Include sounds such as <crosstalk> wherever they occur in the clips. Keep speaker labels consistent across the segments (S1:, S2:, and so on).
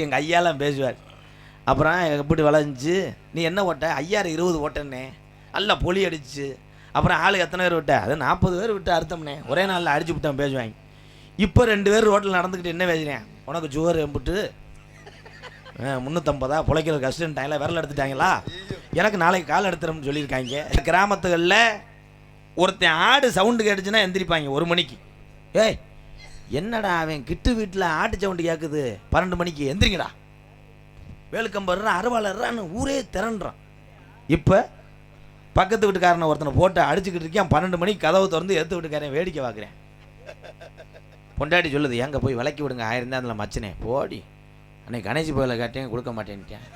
S1: எங்கள் ஐயாலாம் பேசுவார். அப்புறம் எப்படி விளைஞ்சி நீ என்ன ஓட்ட? ஐயாறு இருபது ஓட்டனே நல்லா பொலி அடிச்சு. அப்புறம் ஆளு எத்தனை பேர் விட்ட? அது நாற்பது பேர் விட்டு அறுத்தம்னே ஒரே நாளில் அடிச்சு விட்டேன் பேசுவாங்க. இப்போ ரெண்டு பேர் ரோட்டில் நடந்துக்கிட்டு என்ன பேசுகிறேன் உனக்கு ஜுவர் எம்பிட்டு? முந்நூற்றம்பதா பிழைக்கிற கஷ்டன்ட்டாங்களா விரல் எடுத்துட்டாங்களா? எனக்கு நாளைக்கு கால் எடுத்துறோம்னு சொல்லியிருக்காங்க. கிராமத்துகளில் ஒருத்தன் ஆடு சவுண்டு கேட்டுச்சுன்னா எந்திரிப்பாங்க ஒரு மணிக்கு. ஏய் என்னடா அவன் கிட்டு வீட்டில் ஆட்டு சவுண்டு கேட்குது பன்னெண்டு மணிக்கு எந்திரிங்கடா. வேலுக்கம்பர்றான் அருவாளர்றான்னு ஊரே திரண்டுறான் இப்போ பக்கத்து வீட்டுக்காரனை ஒருத்தனை போட்டு அடிச்சுக்கிட்டு இருக்கேன் பன்னெண்டு மணிக்கு கதவை திறந்து எடுத்து வீட்டுக்காரன் வேடிக்கை பார்க்குறேன். பொண்டாட்டி சொல்லுது எங்க போய் விலைக்கு விடுங்க ஆயிரம் தான் அதில் மச்சனே. போடி. அன்னைக்கு கணேசி போயில கேட்டேன் கொடுக்க மாட்டேன்ட்டேன்.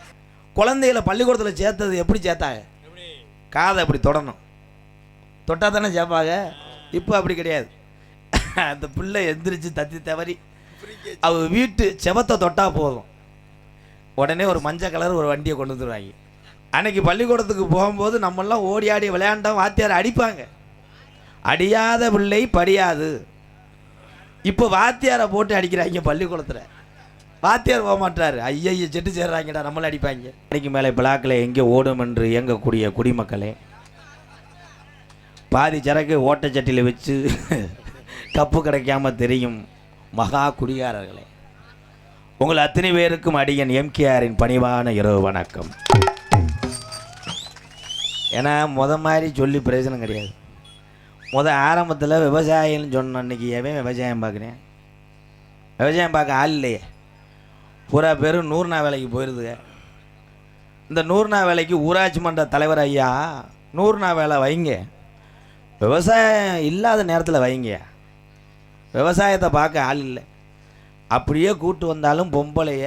S1: குழந்தைகளை பள்ளிக்கூடத்தில் சேர்த்தது எப்படி சேர்த்தாங்க? காதை அப்படி தொடணும். தொட்டா தானே சேர்ப்பாங்க? இப்போ அப்படி கிடையாது. அந்த பிள்ளை எந்திரிச்சு தத்தி தவறி அவ வீட்டு செவத்தை தொட்டா போதும். உடனே ஒரு மஞ்சள் கலர் ஒரு வண்டியை கொண்டு வந்துடுவாங்க அன்னைக்கு பள்ளிக்கூடத்துக்கு போகும்போது நம்மெல்லாம் ஓடி ஆடி விளையாண்டோம் வாத்தியார் அடிப்பாங்க. அடியாத பிள்ளை படியாது. இப்போ வாத்தியாரை போட்டு அடிக்கிறாங்க பள்ளிக்கூடத்தில். வாத்தியார் போக மாட்டார் ஐயா செட்டு சேர்றாங்கடா நம்மளை அடிப்பாங்க. அன்னைக்கு மேலே பிளாக்கில் எங்கே ஓடும் என்று இயங்கக்கூடிய குடிமக்களே பாதி சரக்கு ஓட்டச்சட்டியில் வச்சு கப்பு கிடைக்காம தெரியும் மகா குடிகாரர்களே. உங்கள் அத்தனை பேருக்கும் அடியன் எம்கேஆரின் பணிவான இரவு வணக்கம். ஏன்னா முத மாதிரி சொல்லி பிரயோஜனம் கிடையாது. முத ஆரம்பத்தில் விவசாயின்னு சொன்ன அன்னைக்கு எவன் விவசாயம் பார்க்குறேன். விவசாயம் பார்க்க ஆள் இல்லையே. பூரா பேரும் நூறு வேலைக்கு போயிடுதுங்க இந்த நூறு வேலைக்கு ஊராட்சி மன்ற தலைவர் ஐயா நூறு வேலை வைங்க. விவசாயம் இல்லாத நேரத்தில் வைங்க. விவசாயத்தை பார்க்க ஆள் இல்லை. அப்படியே கூட்டு வந்தாலும் பொம்பளைய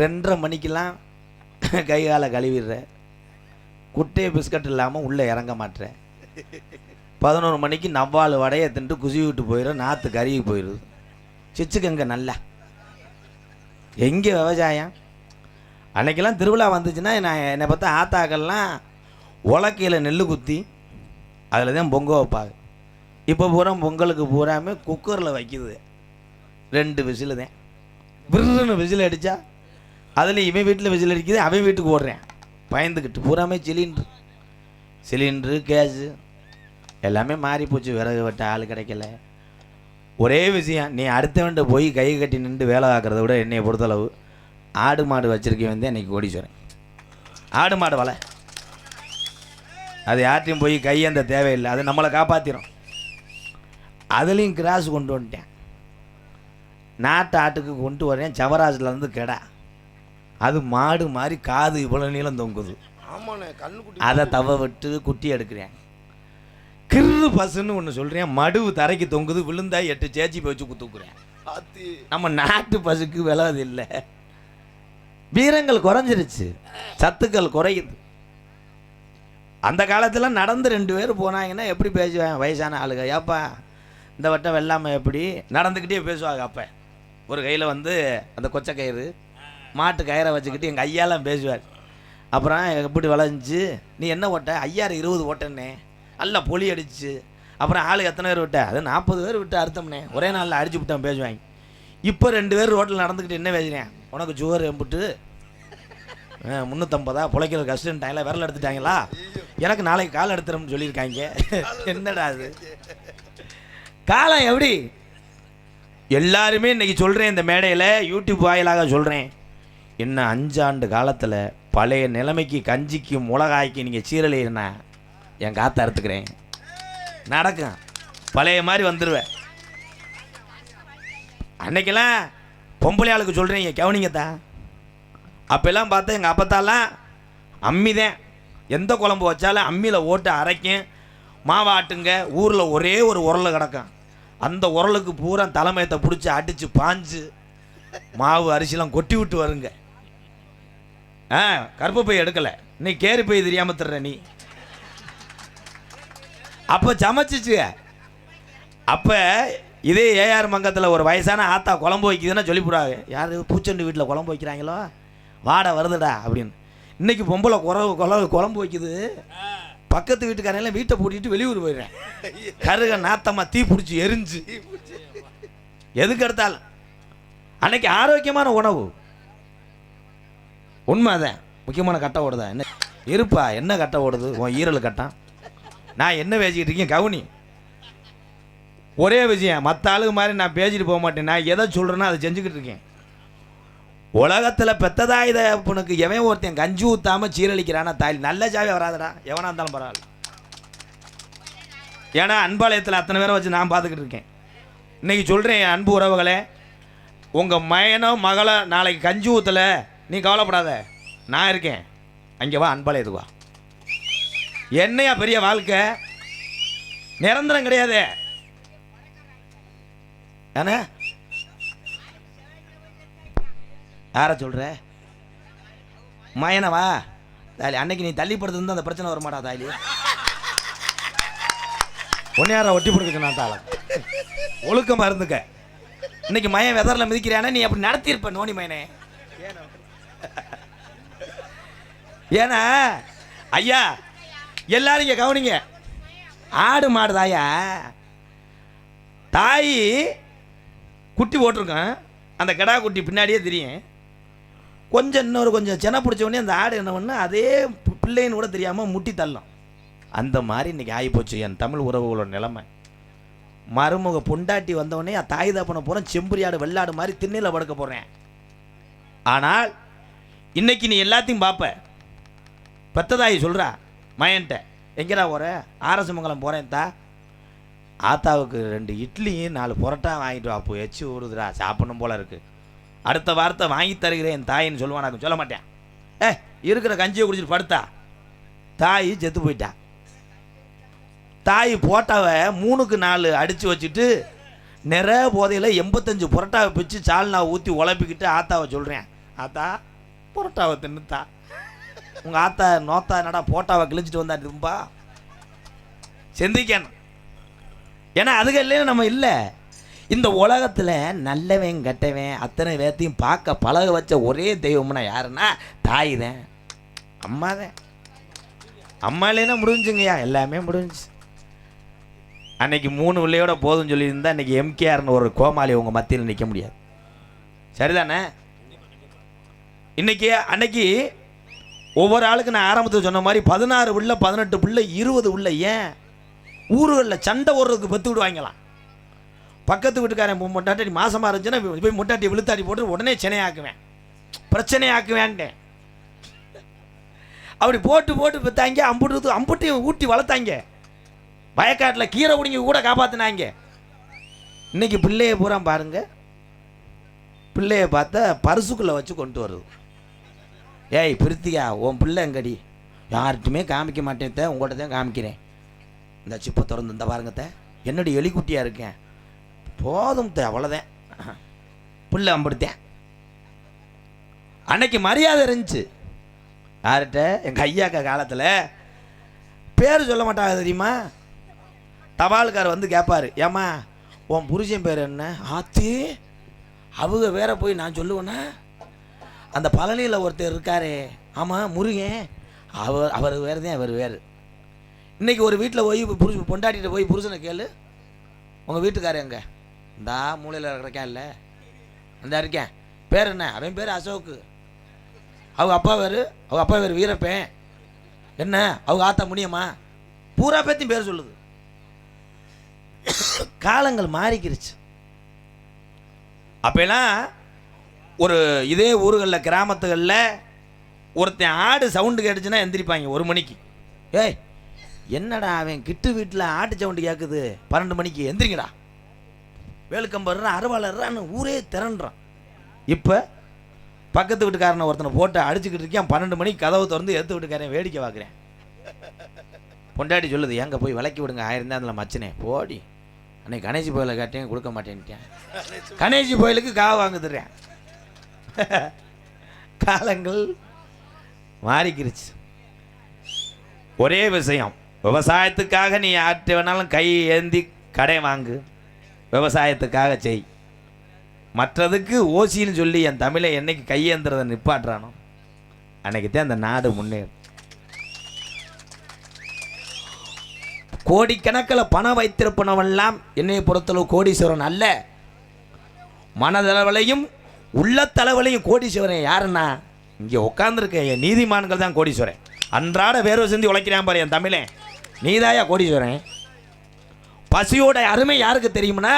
S1: ரெண்டரை மணிக்கெல்லாம் <laughs> கை காலை கழுவிடுற. குட்டையை பிஸ்கட் இல்லாமல் உள்ளே இறங்க மாட்டேன் பதினோரு மணிக்கு நவ்வாள் வடையை தின்ட்டு குசி விட்டு போயிடும் நாற்று கருகி போயிடுது. சிச்சுக்கங்க நல்லா. எங்கே விவசாயம்? அன்னைக்கெல்லாம் திருவிழா வந்துச்சுன்னா நான் என்னை பார்த்தா ஆத்தாக்கள்லாம் உலக்கையில் நெல் குத்தி அதில் தான் பொங்க வைப்பாங்க. இப்போ பூரா பொங்கலுக்கு பூராமே குக்கரில் வைக்குது. ரெண்டு விசில் தான். விருன்னு விசில் அடித்தா அதில் இவன் வீட்டில் விசில் அடிக்குது அவன் வீட்டுக்கு ஓடுறேன். பயந்துக்கிட்டு பூராமே சிலிண்ட்ரு. சிலிண்ட்ரு கேஸு எல்லாமே மாறி போச்சு. விறகு வெட்ட ஆள் கிடைக்கல. ஒரே விஷயம் நீ அடுத்தவன்ட்ட போய் கை கட்டி நின்று வேலை பார்க்குறத விட என்னை பொறுத்தளவு ஆடு மாடு வச்சுருக்கேன் வந்து இன்னைக்கு கோடீஸ்வரன். ஆடு மாடு வலை. அது யார்ட்டையும் போய் கை அந்த தேவையில்லை. அது நம்மளை காப்பாற்றிடும் அதுலேயும் கிராஸ் கொண்டு வந்துட்டேன். நாட்டு ஆட்டுக்கு கொண்டு வரேன் சவராஜ்லேருந்து கெடா. அது மாடு மாதிரி காது இவ்வளோ நீளம் தொங்குது. அதை தவ விட்டு குட்டி எடுக்கிறேன். கிரு பசுன்னு ஒன்று சொல்கிறேன் மடுவு தரைக்கு தொங்குது விழுந்தா எட்டு சேச்சி வச்சு குத்துக்குறேன் நம்ம நாட்டு பசுக்கு விலை அது இல்லை. வீரங்கள் குறைஞ்சிருச்சு சத்துக்கள் குறையுது. அந்த காலத்தில் நடந்து ரெண்டு பேர் போனாங்கன்னா எப்படி பேசுவேன்? வயசான ஆளுங்க. ஏப்பா இந்த வட்டம் வெள்ளாமை எப்படி? நடந்துக்கிட்டே பேசுவாங்க அப்போ. ஒரு கையில் வந்து அந்த கொச்சை கயிறு மாட்டு கயிறை வச்சுக்கிட்டு எங்கள் ஐயாலாம் பேசுவார். அப்புறம் எப்படி வளைஞ்சி நீ என்ன ஓட்ட? ஐயாறு இருபது ஓட்டனே நல்லா பொலி அடிச்சு. அப்புறம் ஆளு எத்தனை பேர் விட்ட? அது நாற்பது பேர் விட்டு அறுத்தம்னே. ஒரே நாளில் அடிச்சு விட்டான் பேசுவாங்க. இப்போ ரெண்டு பேர் ரோட்டில் நடந்துக்கிட்டு என்ன பேசுகிறேன் உனக்கு சுகர் எம்பிட்டு முந்நூற்றம்பதா பிழைக்கிற கஷ்டன்ட்டாங்களா விரல் எடுத்துட்டாங்களா? எனக்கு நாளைக்கு கால் எடுத்துறோம்னு சொல்லியிருக்காங்க. <laughs> என்னடா அது? காலம் எப்படி? எல்லாருமே இன்னைக்கு சொல்கிறேன் இந்த மேடையில் யூடியூப் வாயிலாக சொல்கிறேன் என்ன அஞ்சாண்டு காலத்தில் பழைய நிலைமைக்கு கஞ்சிக்கு மிளகாய்க்கு நீங்கள் சீரழினா என் காற்றை அறுத்துக்கிறேன். நடக்கும். பழைய மாதிரி வந்துடுவேன் அன்னைக்கெல்லாம் பொம்பளை ஆளுக்கு சொல்கிறீங்க தான் அப்போல்லாம் பார்த்தா எங்கள் அப்பத்தாலாம் அம்மி தான் எந்த குழம்பு வச்சாலும் அம்மியில் ஓட்டு அரைக்கும். மாவாட்டுங்க ஊரில் ஒரே ஒரு உரல் கிடக்கும். அந்த உரலுக்கு பூரா தலைமையத்தை பிடிச்சி அடித்து பாஞ்சு மாவு அரிசிலாம் கொட்டி விட்டு வருங்க. ஆ கருப்பு பை எடுக்கலை. நீ கேரி பை தெரியாமல் தர்ற நீ. அப்போ சமைச்சிச்சு அப்போ இதே ஏஆர் மங்கத்தில் ஒரு வயசான ஆத்தா குழம்பு வைக்குதுன்னா சொல்லிவிடாது யார் பூச்செண்டு வீட்டில் குழம்பு வைக்கிறாங்களோ? வாடா வருதுடா அப்படின்னு. இன்னைக்கு பொம்பளை குறவு குழம்பு வைக்குது. பக்கத்து வீட்டுக்காரெல்லாம் வீட்டை பூட்டிட்டு வெளியூர் போயிடுறேன். கருக நாத்தம்மா தீ பிடிச்சி எரிஞ்சு. எதுக்கு எடுத்தாலும். அன்னைக்கு ஆரோக்கியமான உணவு. உண்மை அதான். முக்கியமான கட்டை ஓடுதா? என்ன? இருப்பா. என்ன கட்டை ஓடுது? உன் ஈரல் கட்டம் நான் என்ன பேசிக்கிட்டு இருக்கேன்? கவுனி. ஒரே விஷயம். மற்ற ஆளுக்கு மாதிரி நான் பேசிட்டு போக மாட்டேன். நான் எதை சொல்கிறேனோ அதை செஞ்சுக்கிட்டு இருக்கேன். உலகத்தில் பெத்ததாய் உனக்கு எவன் ஒருத்தன் கஞ்சி ஊற்றாமல் சீரழிக்கிறானா தாய் நல்ல ஜாவே வராதடா. எவனாக இருந்தாலும் பரவாயில்ல. ஏன்னா அன்பாலயத்தில் அத்தனை பேரை வச்சு நான் பார்த்துக்கிட்டு இருக்கேன். இன்றைக்கி சொல்கிறேன் என் அன்பு உறவுகளே உங்கள் மயனோ மகளை நாளைக்கு கஞ்சி ஊற்றல நீ கவலைப்படாத. நான் இருக்கேன். அங்கே வா அன்பாலயத்துக்கு வா. என்னையா பெரிய வாழ்க்கை? நிரந்தரம் கிடையாது. ஏன்னா யார சொல்கிற மயனவா? தாலி அன்னைக்கு நீ தள்ளி படுத்து அந்த பிரச்சனை வர மாட்டா தாலி ஒன்னையார ஒட்டி பிடிக்க நான் தாளம்? ஒழுக்கமா இருந்துக்க. இன்னைக்கு மயன் வெதரில் மிதிக்கிறானே நீ அப்படி நடத்தியிருப்ப நோனி மயனே. ஏன்னா ஐயா எல்லாரும் இங்கே கவனிங்க. ஆடு மாடு தாயா தாய் குட்டி போட்டிருக்கேன் அந்த கடா குட்டி பின்னாடியே தெரியும். கொஞ்சம் இன்னொரு கொஞ்சம் சென பிடிச்ச உடனே அந்த ஆடு என்ன பண்ணு அதே பிள்ளைன்னு கூட தெரியாமல் முட்டி தள்ளும். அந்த மாதிரி இன்றைக்கி ஆகிப்போச்சு என் தமிழ் உறவுகளோட நிலைமை. மருமக பொண்டாட்டி வந்தவொடனே தாய் தப்பனை போகிறேன் செம்புரியாடு வெள்ளாடு மாதிரி திண்ணையில் படுக்க போகிறேன் ஆனால் இன்னைக்கு நீ எல்லாத்தையும் பார்ப்ப பெத்ததாயி சொல்கிறா மயன்ட்ட எங்கடா போகிற ஆரசமங்கலம் போகிறேன் தா. ஆத்தாவுக்கு ரெண்டு இட்லியும் நாலு புரோட்டா வாங்கிட்டு வா அப்போ எச்சு விடுதுடா சாப்பிடணும் போல இருக்குது அடுத்த வார்த்தை வாங்கி தருகிறேன் என் தாயின்னு சொல்லுவான் சொல்ல மாட்டேன். ஏ இருக்கிற கஞ்சியை குடிச்சிட்டு படுத்தா? தாய் செத்து போயிட்டா. தாய் போட்டாவை மூணுக்கு நாலு அடித்து வச்சுட்டு நிறைய போதையில் எண்பத்தஞ்சு புரோட்டாவை பிச்சு சால்னா ஊற்றி உழப்பிக்கிட்டு ஆத்தாவை சொல்கிறேன் ஆத்தா புரோட்டாவை தின்னுத்தா. உங்கள் ஆத்தா நோத்தா என்னடா போட்டாவை கிழிச்சிட்டு வந்தா திரும்பா? சிந்திக்கணும். ஏன்னா அதுக்கு இல்லைன்னு நம்ம இல்லை. இந்த உலகத்தில் நல்லவன் கெட்டவன் அத்தனை பேர்த்தையும் பார்க்க பழக வச்ச ஒரே தெய்வம்னா யாருன்னா தாய் தான். அம்மா தான். அம்மா இல்லைன்னா முடிஞ்சுங்கய்யா. எல்லாமே முடிஞ்சு அன்னைக்கு மூணு பிள்ளையோட போதும் சொல்லியிருந்தா அன்னைக்கு எம்கேஆர்னு ஒரு கோமாளி உங்கள் மத்தியில் நிற்க முடியாது. சரிதானே? இன்னைக்கு அன்னைக்கு ஒவ்வொரு ஆளுக்கு நான் ஆரம்பத்தில் சொன்ன மாதிரி பதினாறு பிள்ளை பதினெட்டு பிள்ளை இருபது பிள்ளை ஏன்? ஊர்களில் சண்டை ஓடுறதுக்கு பத்து விடுவாங்களாம். பக்கத்து வீட்டுக்காரன் பொ- மாசமாக இருந்துச்சுன்னா போய் முட்டாட்டி விழுத்தாடி போட்டு உடனே சினையாக்குவேன். பிரச்சனையாக்குவேன்ட்டேன். அப்படி போட்டு போட்டு பெத்தாங்க அம்புட்டு அம்புட்டி ஊட்டி வளர்த்தாங்க. வயக்காட்டில் கீரை குடிங்க கூட காப்பாற்றினாங்க இன்னைக்கு பிள்ளைய பூரா பாருங்க. பிள்ளைய பார்த்தா பரிசுக்குள்ளே வச்சு கொண்டு வருது. ஏய் பிரித்தியா உன் பிள்ளைங்கடி யார்கிட்டுமே காமிக்க மாட்டேன் உங்கள்கிட்ட தான் காமிக்கிறேன். இந்த சிப்பை திறந்து இந்த பாருங்கத்த என்னுடைய என்னடி எலிக்குட்டியாக இருக்கேன்? போதும் அவ்வளோதான் பிள்ளை அம்படுத்தேன் அன்னைக்கு மரியாதை இருந்துச்சு. யார்கிட்ட? எங்கள் ஐயாக்கா காலத்தில். பேர் சொல்ல மாட்டாங்க தெரியுமா? தபால்கார் வந்து கேட்பாரு ஏம்மா உன் புருஷன் பேர் என்ன? ஆத்தி. அவங்க வேற போய் நான் சொல்லுவேன்னா அந்த பழனியில் ஒருத்தர் இருக்காரே. ஆமாம் முருகன். அவர் அவர் வேறு தான் அவர் வேறு. இன்னைக்கு ஒரு வீட்டில் போய் புருஷ பொண்டாட்டிகிட்ட போய் புருஷனை கேளு. உங்கள் வீட்டுக்காரர் எங்கே? இந்தா மூலையில் இருக்கிறக்கா இல்லை. அந்த இருக்கேன். பேர் என்ன? அவன் பேர் அசோக்கு. அவங்க அப்பா பேர் அவங்க அப்பா பேர் வீரப்பன். என்ன? அவங்க ஆத்தா முடியுமா பூரா பேத்தையும் பேர் சொல்லுது. காலங்கள் மாறிக்கிருச்சு. அப்பெல்லாம் ஒரு இதே ஊர்களில் கிராமத்துகளில் ஒருத்தன் ஆடு சவுண்டு கேட்டுச்சுன்னா எந்திரிப்பாங்க ஒரு மணிக்கு. ஏய் என்னடா அவன் கிட்டு வீட்டில் ஆட்டு சவுண்டு கேட்குது பன்னெண்டு மணிக்கு எந்திரிங்கடா. வேலுக்கம்பர்றான் அறுவாளர்றான்னு ஊரே திரண்டுறான். இப்போ பக்கத்து வீட்டுக்காரனை ஒருத்தனை போட்டு அடிச்சுக்கிட்டு இருக்கேன் பன்னெண்டு மணிக்கு கதவை திறந்து எடுத்து வீட்டுக்காரன் வேடிக்கை பார்க்குறேன். பொண்டாட்டி சொல்லுது எங்கே போய் விளக்கி விடுங்க ஆயிருந்தேன் அதில் மச்சனே. போடி. அன்னைக்கு கணேசி கோயிலை கேட்டேன் கொடுக்க மாட்டேன்ட்டேன் கணேசி கோயிலுக்கு காவை வாங்குதுறேன் காலங்கள் மாறிக்கிருச்சு. ஒரே விஷயம் விவசாயத்துக்காக நீ யார்கிட்ட வேணாலும் கை ஏந்தி கடை வாங்கு. விவசாயத்துக்காக செய். மற்றதுக்கு ஓசின்னு சொல்லி என் தமிழை என்னைக்கு கையேந்துறதை நிப்பாட்டுறானோ அன்னைக்கு தான் அந்த நாடு முன்னேறும். கோடிக்கணக்கில் பணம் வைத்திருப்பனவெல்லாம் என்னை பொறுத்தளவு கோடீஸ்வரன் அல்ல. மனதளவிலையும் உள்ளத்தளவிலையும் கோடீஸ்வரன் யாருன்னா இங்கே உட்காந்துருக்க என் நீதிமான்கள் தான் கோடீஸ்வரன். அன்றாட வேர்வை செஞ்சு உழைக்கிறான் பாரு என் தமிழன். நீதாயா கோடீஸ்வரன்? பசியோட அருமை யாருக்கு தெரியும்னா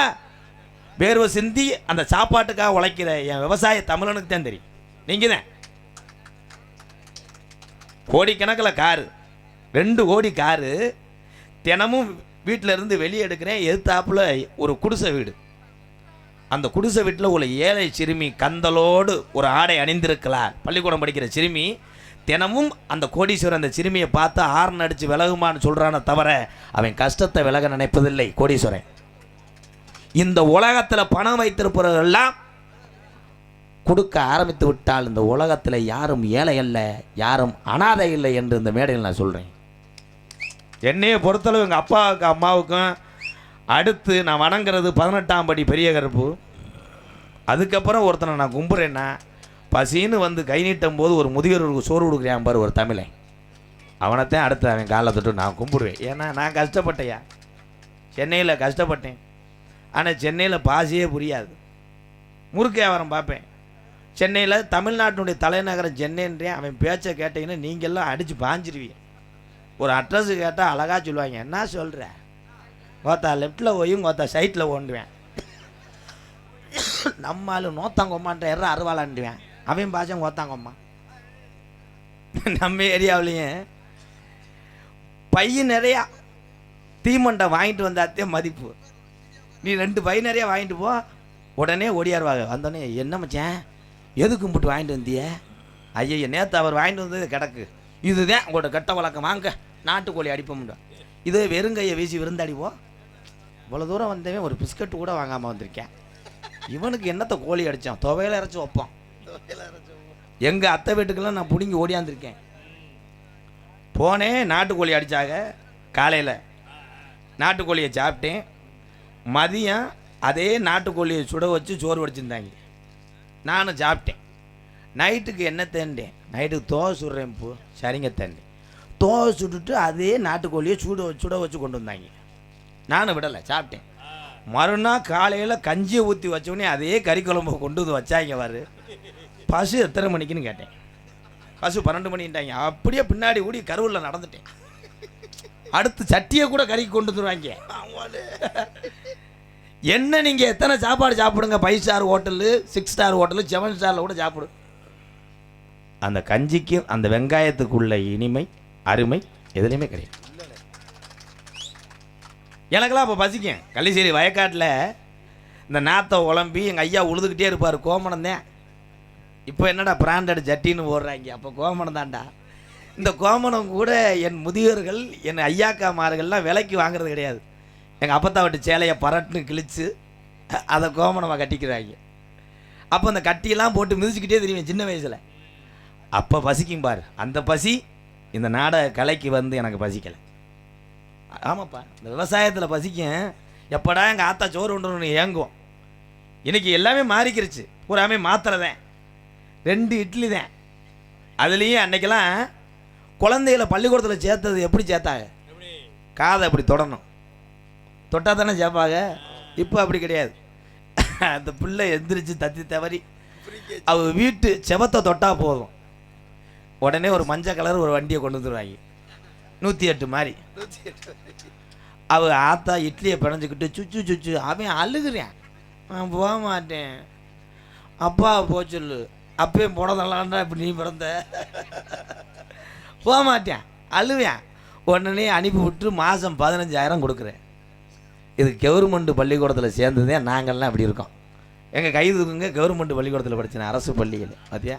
S1: வேர்வை சிந்தி அந்த சாப்பாட்டுக்காக உழைக்கிற என் விவசாய தமிழனுக்கு தான் தெரியும். நீங்கள் தான். கோடிக்கணக்கில் காரு. ரெண்டு கோடி காரு. தினமும் வீட்டில் இருந்து வெளியே எடுக்கிறேன். எதிர்த்தாப்புல ஒரு குடிசை வீடு. அந்த குடிசை வீட்டில் ஒரு ஏழை சிறுமி கந்தலோடு ஒரு ஆடை அணிந்திருக்கலாம் பள்ளிக்கூடம் படிக்கிற சிறுமி தினமும் அந்த கோடீஸ்வரன் அந்த சிறுமியை பார்த்து ஆர்ன் அடித்து விலகுமான்னு சொல்கிறானே தவிர அவன் கஷ்டத்தை விலக நினைப்பதில்லை கோடீஸ்வரன். இந்த உலகத்தில் பணம் வைத்திருப்பவர்கள்லாம் கொடுக்க ஆரம்பித்து விட்டால் இந்த உலகத்தில் யாரும் ஏழை அல்ல யாரும் அனாதை இல்லை என்று இந்த மேடையில் நான் சொல்கிறேன் என்னையை பொறுத்தளவு எங்கள் அப்பாவுக்கும் அம்மாவுக்கும் அடுத்து நான் வணங்குறது பதினெட்டாம் படி பெரிய கருப்பு. அதுக்கப்புறம் ஒருத்தனை நான் கும்புறேன்னா பசின்னு வந்து கை நீட்டும் போது ஒரு முதியோருக்கு சோறு கொடுக்குறேன் பாரு ஒரு தமிழன். அவனைத்தான் அடுத்து அவன் காலை தொட்டு நான் கும்பிடுவேன். ஏன்னா நான் கஷ்டப்பட்டேயா? சென்னையில் கஷ்டப்பட்டேன். ஆனால் சென்னையில் பாசியே புரியாது. முறுக்கு வியாபாரம் பார்ப்பேன். சென்னையில் தமிழ்நாட்டினுடைய தலைநகரம் சென்னைன்றேன். அவன் பேச்சை கேட்டீங்கன்னா நீங்கள்லாம் அடித்து பாஞ்சிருவீங்க. ஒரு அட்ரஸ் கேட்டால் அழகாக சொல்லுவாங்க. என்ன சொல்கிற கோத்தா லெஃப்டில் போயும் கோத்தா சைட்டில் ஓண்டுவேன் நம்ம ஆளு நோத்தாங்கம்மான்ற எற அருவாளாண்டுவேன் அவன் பாசம் கோத்தாங்கம்மா. நம்ம ஏரியாவிலையும் பையன் நிறையா தீமண்டை வாங்கிட்டு வந்தாத்தே மதிப்பு. நீ ரெண்டு பையன் நிறையா வாங்கிட்டு போ உடனே ஓடியாருவாங்க. வந்தோடனே என்ன மச்சேன்? எது கும்பிட்டு வாங்கிட்டு வந்திய? ஐயோ நேற்று அவர் வாங்கிட்டு வந்தது கிடக்கு. இதுதான் உங்களோட கெட்ட வழக்கம். வாங்க நாட்டுக்கோழி அடிப்போம்டா. இது வெறுங்கையை வீசி விருந்தடிப்போம். இவ்வளோ தூரம் வந்தவன் ஒரு பிஸ்கட் கூட வாங்காமல் வந்திருக்கேன். இவனுக்கு என்னத்தை கோழி அடித்தான் துவையில இறச்சி வைப்போம் எங்கள் அத்தை வீட்டுக்கெல்லாம் நான் பிடுங்கி ஓடியாந்துருக்கேன். போனேன் நாட்டுக்கோழி அடித்தாங்க காலையில். நாட்டுக்கோழியை சாப்பிட்டேன். மதியம் அதே நாட்டுக்கோழியை சுட வச்சு சோறு வடிச்சிருந்தாங்க. நானும் சாப்பிட்டேன். நைட்டுக்கு என்ன தேண்டேன்? நைட்டுக்கு தோசை சுடுறேன் இப்போ சரிங்க தேண்டேன் தோசை சுட்டுட்டு அதே நாட்டுக்கோழியை சுட சுட வச்சு கொண்டு வந்தாங்க. நானும் விடலை சாப்பிட்டேன். மறுநாள் காலையில் கஞ்சியை ஊற்றி வச்சோடனே அதே கறி குழம்பு கொண்டு வந்து வச்சாங்க பாரு. பசு எத்தனை மணிக்குன்னு கேட்டேன். பசு பன்னெண்டு மணின்ட்டாங்க. அப்படியே பின்னாடி ஓடி கருவில் நடந்துட்டேன். அடுத்து சட்டியை கூட கறிக்கு கொண்டு வந்துருவாங்க. என்ன நீங்கள் எத்தனை சாப்பாடு சாப்பிடுங்க? Five star hotel six star hotel seven ஸ்டாரில் கூட சாப்பிடு. அந்த கஞ்சிக்கும் அந்த வெங்காயத்துக்குள்ள இனிமை அருமை எதுலேயுமே கிடையாது. எனக்கெல்லாம் அப்போ பசிக்கும் கள்ளிசேரி வயக்காட்டில் இந்த நாத்தை உழம்பி எங்கள் ஐயா உழுதுகிட்டே இருப்பார் கோமணம் தான். இப்போ என்னடா பிராண்டட் ஜட்டின்னு ஓடுறாங்க அப்போ கோமணம் தான்டா. இந்த கோமணம் கூட என் முதியோர்கள் என் ஐயாக்காமார்கள்லாம் விலைக்கு வாங்குறது கிடையாது. எங்கள் அப்பத்தா விட்டு சேலையை பரட்டுன்னு கிழித்து அதை கோமணமாக கட்டிக்கிறாங்க. அப்போ அந்த கட்டியெல்லாம் போட்டு மிதிச்சுக்கிட்டே தெரியும் சின்ன வயசில். அப்போ பசிக்கும் பாரு. அந்த பசி இந்த நாடக கலைக்கு வந்து எனக்கு பசிக்கலை. ஆமாப்பா இந்த விவசாயத்தில் பசிக்கும் எப்படா எங்கள் ஆத்தா சோறு உண்டுன்னு ஏங்குவோம். இன்னைக்கு எல்லாமே மாறிக்கிருச்சு. பூராமே மாத்திரை தான் ரெண்டு இட்லி தான் அதுலேயும் அன்னைக்கெல்லாம் குழந்தைகளை பள்ளிக்கூடத்தில் சேர்த்தது எப்படி சேர்த்தாங்க? காதை அப்படி தொடணும். தொட்டா தானே சேர்ப்பாங்க? இப்போ அப்படி கிடையாது. அந்த பிள்ளை எந்திரிச்சு தத்தி தவறி அவ வீட்டு செவத்தை தொட்டா போதும். உடனே ஒரு மஞ்சள் கலர் ஒரு வண்டியை கொண்டு வந்துருவாங்க. நூற்றி எட்டு மாதிரி அவ ஆத்தா இட்லியை பிணைஞ்சிக்கிட்டு சுச்சு சுச்சு அவன் அழுகுறேன். நான் போக மாட்டேன். அப்பா போச்சொல்லு சொல்லு. அப்பயும் போனதெல்லாம்டா இப்படி நீ பிறந்த. போக மாட்டேன். அழுவேன். உடனே அனுப்பி விட்டு மாதம் பதினஞ்சாயிரம் கொடுக்குறேன். இது கவர்மெண்ட் பள்ளிக்கூடத்தில் சேர்ந்ததே நாங்கள்லாம் அப்படி இருக்கோம். எங்கள் கை தூக்குங்க கவர்மெண்ட் பள்ளிக்கூடத்தில் படித்தேன் அரசு பள்ளியில். பார்த்தியா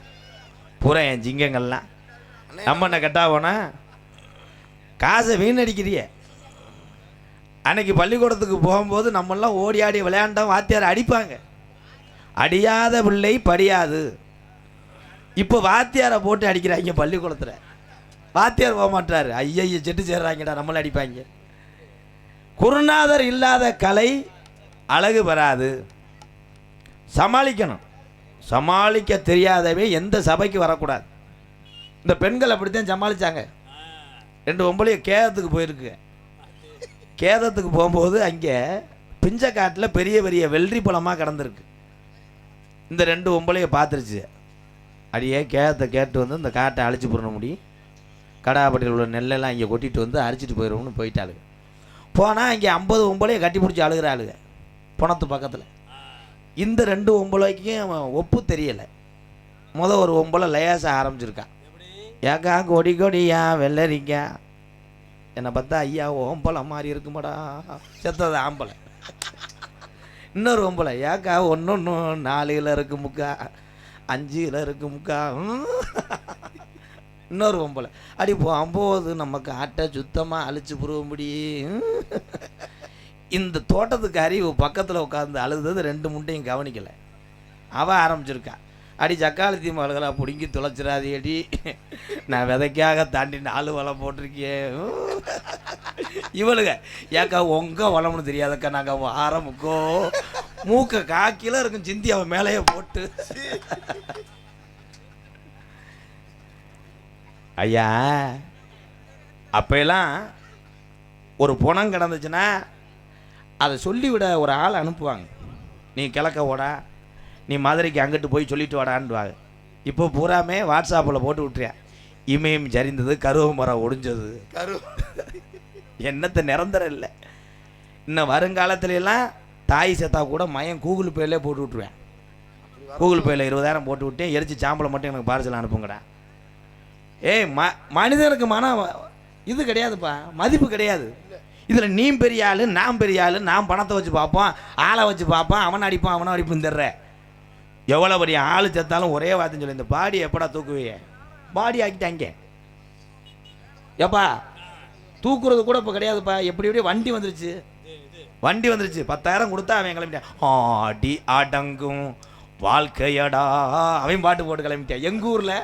S1: பூரா என் ஜிங்கங்கள்லாம். நம்ம என்ன கெட்டா போனா காசை வீணடிக்கிறியே. அன்னைக்கு பள்ளிக்கூடத்துக்கு போகும்போது நம்மெல்லாம் ஓடி ஆடி விளையாண்டோம் வாத்தியார் அடிப்பாங்க. அடியாத பிள்ளை படியாது. இப்போ வாத்தியாரை போட்டு அடிக்கிறாங்க பள்ளிக்கூடத்தில். வாத்தியார் போக மாட்டார் ஐயய்ய செட்டு சேர்றாங்கடா நம்மளை அடிப்பாங்க. குருநாதர் இல்லாத கலை அழகு பெறாது. சமாளிக்கணும். சமாளிக்க தெரியாதவே எந்த சபைக்கு வரக்கூடாது. இந்த பெண்கள் அப்படித்தான் சமாளிச்சாங்க. ரெண்டு ஒம்பளையும் கேதத்துக்கு போயிருக்கு. கேதத்துக்கு போகும்போது அங்கே பிஞ்சக்காட்டில் பெரிய பெரிய வெள்ளரி பழமாக கிடந்திருக்கு. இந்த ரெண்டு ஒம்பளையை பார்த்துருச்சு. அடியே கேதத்தை கேட்டு வந்து இந்த காட்டை அழிச்சு போட முடி. கடாப்பட்டியில் உள்ள நெல்லெல்லாம் இங்கே கொட்டிட்டு வந்து அரிச்சிட்டு போயிடுவோம்னு போயிட்டாளுங்க. போனால் இங்கே ஐம்பது ஒம்பளையை கட்டி பிடிச்சி அழுகிற ஆளுங்க புணத்து பக்கத்தில். இந்த ரெண்டு ஒம்பளைக்கும் ஒப்பு தெரியலை. முத ஒரு ஒம்பளை லயாச ஆரம்பிச்சிருக்கா. ஏக்கா கொடி கொடியா வெள்ளரிக்கா. என்னை பார்த்தா ஐயா ஓம்பளை மாதிரி இருக்குமாடா. செத்தது ஆம்பளை இன்னொரு ஒம்பளை ஏக்கா ஒன்று ஒன்று நாலு கிலோ இருக்கு முக்கா. அஞ்சு கிலோ இருக்கு முக்கா. இன்னொரு ஒம்பளை அடி போகும்போது நம்ம காட்டை சுத்தமாக அழிச்சு முடியும் இந்த தோட்டத்துக்கு அறிவு பக்கத்தில் உட்காந்து அழுதது ரெண்டு முண்டையும் கவனிக்கலை. அவள் ஆரம்பிச்சிருக்கா. அடி சக்காலத்தி மலர்களாக பிடுங்கி துளைச்சிடாதே அடி நான் விதைக்காக தாண்டி நாலு வளம் போட்டிருக்கேன் இவளுங்க ஏக்கா உங்க வளம்னு தெரியாதக்கா நாங்கள் ஆரம்பிக்கோ மூக்க. காக்கில இருக்கும் சிந்தி அவன் மேலேயே போட்டு. ஐயா அப்பெல்லாம் ஒரு புணம் கிடந்துச்சுன்னா அதை சொல்லிவிட ஒரு ஆள் அனுப்புவாங்க. நீ கிழக்க ஓடா நீ மதுரைக்கு அங்கிட்டு போய் சொல்லிட்டு வாடான்னுவாங்க. இப்போ பூராமே வாட்ஸ்அப்பில் போட்டு விட்டுறியா இமயம் சரிந்தது கருவ மரம் ஒடிஞ்சது.
S2: கரு
S1: என்னத்தை நிரந்தரம் இல்லை. இன்னும் வருங்காலத்துல எல்லாம் தாய் செத்தா கூட மயன் கூகுள் பேலே போட்டு விட்ருவேன் கூகுள் பேயில் இருபதாயிரம் போட்டு விட்டேன் எரிச்சு சாம்பலை மட்டும் எனக்கு பார்சல் அனுப்புங்கடா. ஏய் ம மனிதனுக்கு மன இது கிடையாதுப்பா. மதிப்பு கிடையாது. இதில் நீ பெரிய ஆள் நான் பெரிய ஆள் நான் பணத்தை வச்சு பார்ப்போம் ஆளை வச்சு பார்ப்போம் அவனை அடிப்பான் அவனை அடிப்பும் தர்ற எவ்வளோ பெரிய ஆள் செத்தாலும் ஒரே வார்த்தைன்னு சொல்லி இந்த பாடி எப்படா தூக்குவீங்க? பாடி ஆக்கிட்டாங்க எப்பா தூக்குறது கூட இப்போ கிடையாதுப்பா. எப்படி எப்படி? வண்டி வந்துருச்சு. வண்டி வந்துருச்சு. பத்தாயிரம் கொடுத்தா அவன் கிளம்பிட்டான். ஆடி ஆடங்கும் வாழ்க்கையடா. அவன் பாட்டு போட்டு கிளம்பிட்டான். எங்கள் ஊரில்?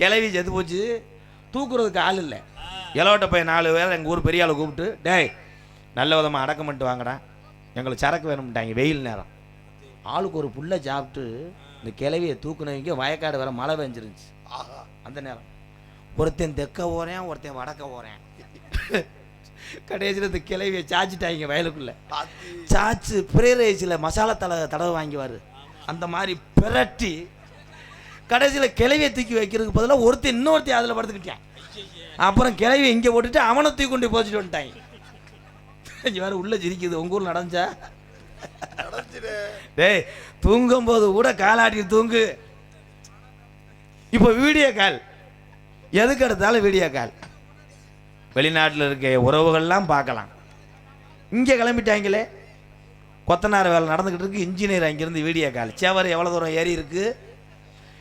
S1: கிளவி செத்து போச்சு. தூக்குறதுக்கு ஆள் இல்லை. இலவட்ட பையன் நாலு பேர் எங்கள் ஊர் பெரிய ஆளை கூப்பிட்டு டேய் நல்ல விதமாக அடக்கம் பண்ணிட்டு வாங்கடா. எங்களுக்கு சரக்கு வேணும்ட்டாங்க வெயில் நேரம். ஆளுக்கு ஒரு புல்லை சாப்பிட்டு இந்த கிளவியை தூக்குனவங்க வயக்காடு வர மழை பெஞ்சிருந்துச்சு. அந்த நேரம். ஒருத்தன் தெற்க போகிறேன் ஒருத்தன் வடக்க போகிறேன் கடைசியில் இந்த கிளவியை சாச்சிட்டாங்க வயலுக்குள்ள. சாச்சு பிரே ரைஸில் மசாலா தலை தடவை வாங்கிவார். அந்த மாதிரி பிரட்டி கடைசியில் கிளவியை தூக்கி வைக்கிறதுக்கு பதிலாக ஒருத்தன் இன்னொருத்தன் அதில் படுத்துக்கிட்டான். அப்புறம் கிளவி இங்கே போட்டுட்டு அவனை தூக்கி கொண்டு போச்சுட்டு வந்துட்டாங்க. வேறு உள்ளே சிரிக்குது. உங்கள் ஊரில் நடந்துச்சா? டேய் தூங்கும்போது கூட காலாட்டி தூங்கு. இப்போ வீடியோ கால் எதுக்கு எடுத்தாலும் வீடியோ கால் வெளிநாட்டில் இருக்க உறவுகள்லாம் பார்க்கலாம். இங்கே கிளம்பிட்டாங்களே. கொத்தனார் வேலை நடந்துக்கிட்டு இருக்கு. இன்ஜினியர் அங்கேருந்து வீடியோ கால் சேவர் எவ்வளோ தூரம் ஏறி இருக்கு?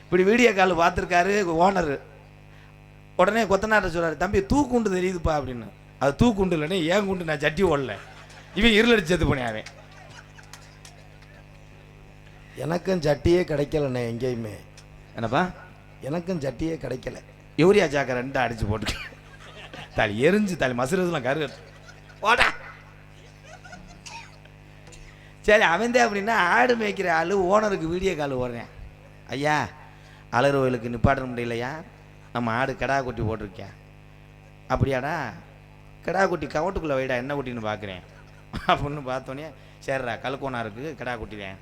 S1: இப்படி வீடியோ கால் பார்த்துருக்காரு ஓனர் உடனே கொத்தனார்ட்ட சொல்றாரு தம்பி தூக்குண்டு தெரியுதுப்பா அப்படின்னு. அது தூக்குண்டு இல்லைன்னு ஏன் குண்டு? நான் சட்டி ஓடல. இவன் இருளடிச்சு செத்து போனேன் அவன்.
S3: எனக்கும் சட்டியே கிடைக்கலண்ணே எங்கேயுமே.
S1: என்னப்பா?
S3: எனக்கும் சட்டியே கிடைக்கல.
S1: யூரியா சாக்கை ரெண்டு அடிச்சு போட்டு தாலி எரிஞ்சு தாலி மசுறதுலாம் கரு. போடா. சரி அவன்தே அப்படின்னா ஆடு மேய்க்கிற ஆள் ஓனருக்கு வீடியோ கால் ஓடுறேன். ஐயா அலறுவயலுக்கு நிப்பாட்ட முடியலையா நம்ம ஆடு கிடா குட்டி போட்டிருக்கேன் அப்படியாடா? கெடா குட்டி கவட்டுக்குள்ளே வைடா என்ன குட்டின்னு பார்க்குறேன் அப்படின்னு பார்த்தோன்னே சரிடா கல்கோனா இருக்குது கிடா குட்டிதான்